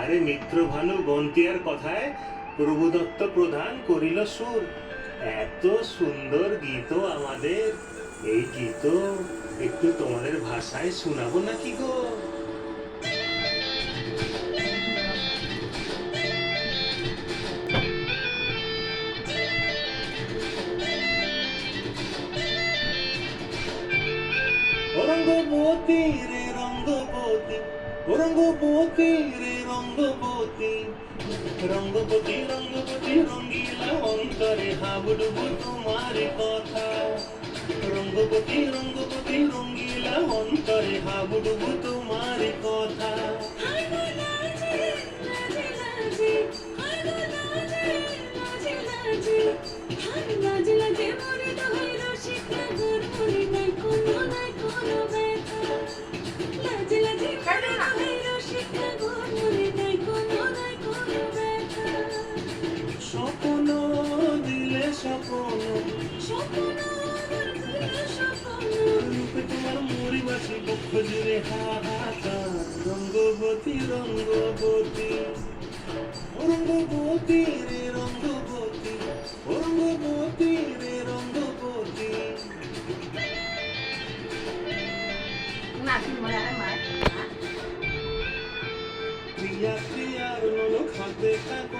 আরে মিত্র ভালো গন্তিয়ার কথায় প্রভুদত্ত প্রধান করিল সুর। এত সুন্দর গীত আমাদের। এই গীত একটু তোমাদের ভাষায় শোনাবো নাকি গো? রঙ্গবতী রে রঙ্গবতী রঙ্গবতী রে রঙ্গবতী। রঙ্গপতি রঙ্গপতি রঙ্গিলা অন্তরে হাবুডুবু তোমার কথা। বুঝব তোমার কথা। স্বপ্ন দিলে স্বপ্ন স্বপ্ন। রূপে তোমার মুড়ি মাছি বক্ষ জুড়ে হাহাকার রঙ্গবতী রঙ্গবতী রঙ্গবতী রে রঙ্গবতী রঙ্গবতী রে রঙ্গবতী প্রিয়া প্রিয়ার নল খাতে কাকো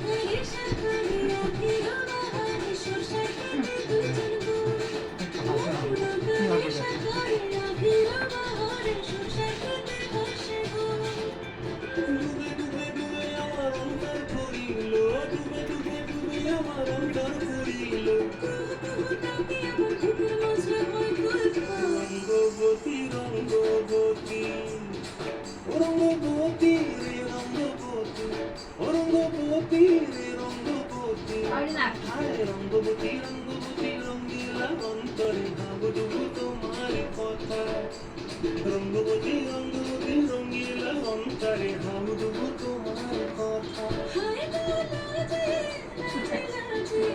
রঙ্গবতী রঙ্গবতী রঙ্গবতী রে রঙ্গবতী রঙ্গবতী রে রঙ্গবতী আরে রঙ্গবতী